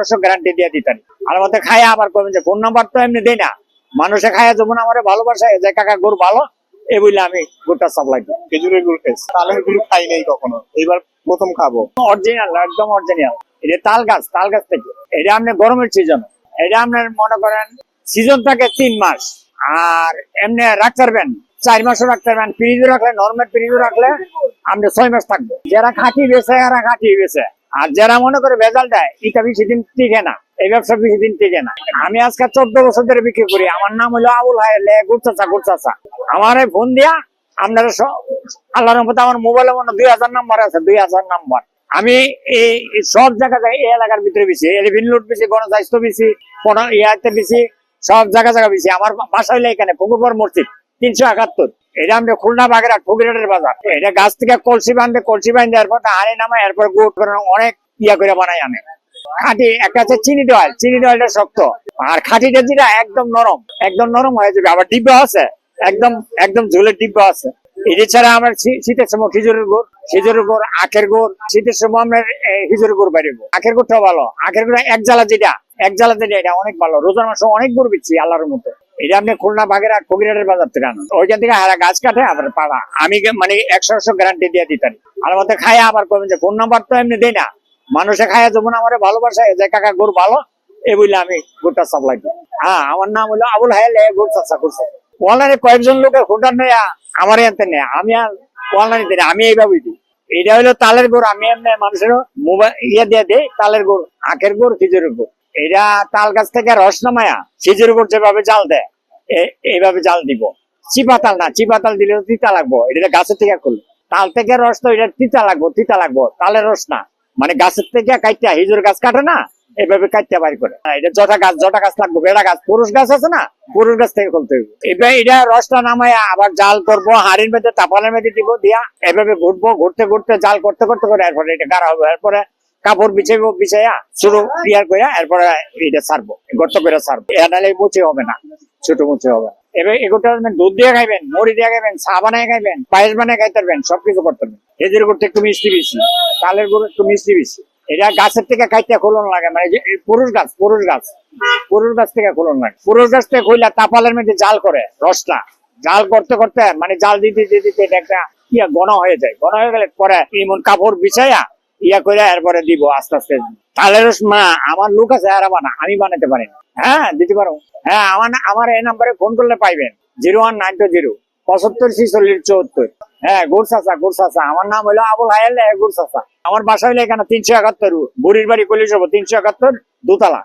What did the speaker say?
একশো গ্যারান্টি দিয়ে দিতেন। আর মধ্যে খায় আবার করবেন যে ফোন নাম্বার তো এমনি দেই না। মানুষে খায় যেমন আমার ভালোবাসে যে কাকা গরু ভালো এই বলে আমি গরুটা সাপ্লাই দিই খেজুরের গুড় খাইছি। তালের গুড় খাই নাই কখনো। এইবার প্রথম খাব। অরিজিনাল একদম অরিজিনাল এটা তাল গাছ তাল গাছ থেকে। এটা আপনি গরমের সিজন এটা আপনার মনে করেন সিজন থাকে তিন মাস। আর এমনি রাখতে পারবেন চার মাসও রাখতে পারবেন ফ্রিজে রাখলে নর্মাল ফ্রিজে রাখলে আপনি ছয় মাস থাকবে। যারা খাঁটি বেছে এরা খাঁটি বেছে আর যারা মনে করে ভেজাল দেয়, এটা বেশি দিন টিকে না। এই ব্যবসা বেশি দিন টিকে না। আমি আজকে চোদ্দ বছর ধরে বিক্রি করি। আমার নাম হলো আবুল হায়লে গুড়চাচা গুড়চাচা আমার এই ফোন দিয়া আপনারা সব- আল্লাহর মতো আমার মোবাইলে মনে দুই হাজার নাম্বার আছে, দুই হাজার নাম্বার। আমি এই সব জায়গায় এই এলাকার ভিতরে বেশি এলিভিন লুট বেশি, গণস্বাস্থ্য বেশি ইয়াতে বেশি, সব জায়গা জায়গা বেশি। আমার বাসা হইলে এখানে পুকুরপর মসজিদ। তিনশো একাত্তর। এটা আমরা খুলনা বাগেরহাট ফকিরহাটের বাজার, এটা গাছ থেকে কলসি বাঁধে কলসি বাঁধে এরপর হাড়ে নামা এরপর গুড় অনেক ইয়া করে বানাই আনে। খাঁটি, একটা হচ্ছে চিনি দেওয়া চিনি দেওয়াটা শক্ত। আর খাঁটিটা যেটা একদম নরম একদম নরম হয়ে যাবে। আবার ডিব্বা আছে, একদম একদম ঝোলের ডিব্বা আছে। এটি ছাড়া আমরা শীতের সময় খেজুরের গুড় খেজুরের গুড়, আখের গুড়, শীতের সময় আমরা খেজুরের গুড় বাড়িব আখের গুড়টাও ভালো। আখের গুড় এক জ্বালা যেটা এক জ্বালা যেটা, এটা অনেক ভালো। রোজার মাসে অনেক গুড় বিচ্ছি আল্লাহর মতো এটা আপনি খুলনা বাগেরহাট ফকিরহাটের বাজার থেকে ওইখান থেকে হারা গাছ কাটে, আবার পাড়া। আমি মানে একশো একশো গ্যারান্টি দিয়ে আর খায় আবার ফোন নাম্বার তো এমনি দেই না। মানুষে খায় যেমন আমার ভালোবাসে, যে কাকা গরু ভালো এই বলে আমি গুড়টা সাপ্লাই দিই হ্যাঁ আমার নাম হলো আবুল হায়াল গুড় চাষা করছে অনলাইনে কয়েকজন লোকের হুটার নেই আমার এতে নেই আমি আর অনলাইনে দিই আমি এইভাবেই দিই। এটা হলো তালের গুড় আমি এমনি মানুষের মোবাইল ইয়ে দিয়ে দিই, তালের গুড় আখের গুড় খেজুরের গুড় এটা তাল গাছ থেকে রস নামায়া খেজুর গুড় যেভাবে জাল দেয় এইভাবে জাল দিব। চিপা তাল না, চিপা তাল দিলে তিতা লাগবো, এটা গাছের থেকে খুলবে তাল থেকে রস তো এটা তিতা লাগবো তিতা লাগবো, তালের রস না মানে গাছের থেকে কাইটা হিজুর গাছ কাটে না, এভাবে কাটতে বাড়ি করে। এটা জটা গাছ জটা গাছ লাগবে বেড়া গাছ, পুরুষ গাছ আছে না, পুরুষ গাছ থেকে খুলতে হবে এবার এটা রসটা নামায় আবার জাল করব, হাড়ির মধ্যে, তাপালের মধ্যে দিব, দিয়া এভাবে ঘুরবো, ঘুরতে ঘুরতে জাল করতে করতে করে, এরপরে এটা গাড়া হবে, এরপরে কাপড় বিছাইবো, বিছাইয়া শুরু ক্লিয়ার করে এরপরে এটা ছাড়বো, গর্ত করে ছাড়বো। এ নাহলে মুচে হবে না, ছোট মুছে হবে। এবার দুধ দিয়ে খাইবেন, মুড়ি খাইবেন খাইবেন মিষ্টি একটু মিষ্টি এটা গাছের থেকে খাইতে খোলন লাগে মানে পুরুষ গাছ পুরুষ গাছ পুরুষ গাছ থেকে খোলন লাগে। পুরুষ তাপালের মধ্যে জাল করে, রসটা। জাল করতে করতে মানে জাল দিতে দিতে একটা ইয়া ঘন হয়ে যায়। ঘন হয়ে গেলে পরে এমন কাপড় বিছাইয়া ইয়া করে এরপরে দিব আস্তে আস্তে। তালের মা, আমার লোক আছে আর বানা আমি বানাতে পারি হ্যাঁ দিতে পারো। হ্যাঁ আমার আমার এই নাম্বারে ফোন করলে পাইবেন। Zero one nine two zero, পঁচাত্তর ছিচল্লিশ চুয়াত্তর। হ্যাঁ গুরসাসা গুরসাসা। আমার নাম হলো আবুল হায়াল গুরসাসা। আমার বাসা হলো এখানে তিনশো একাত্তর বুড়ির বাড়ি কলিশ তিনশো একাত্তর দোতলা।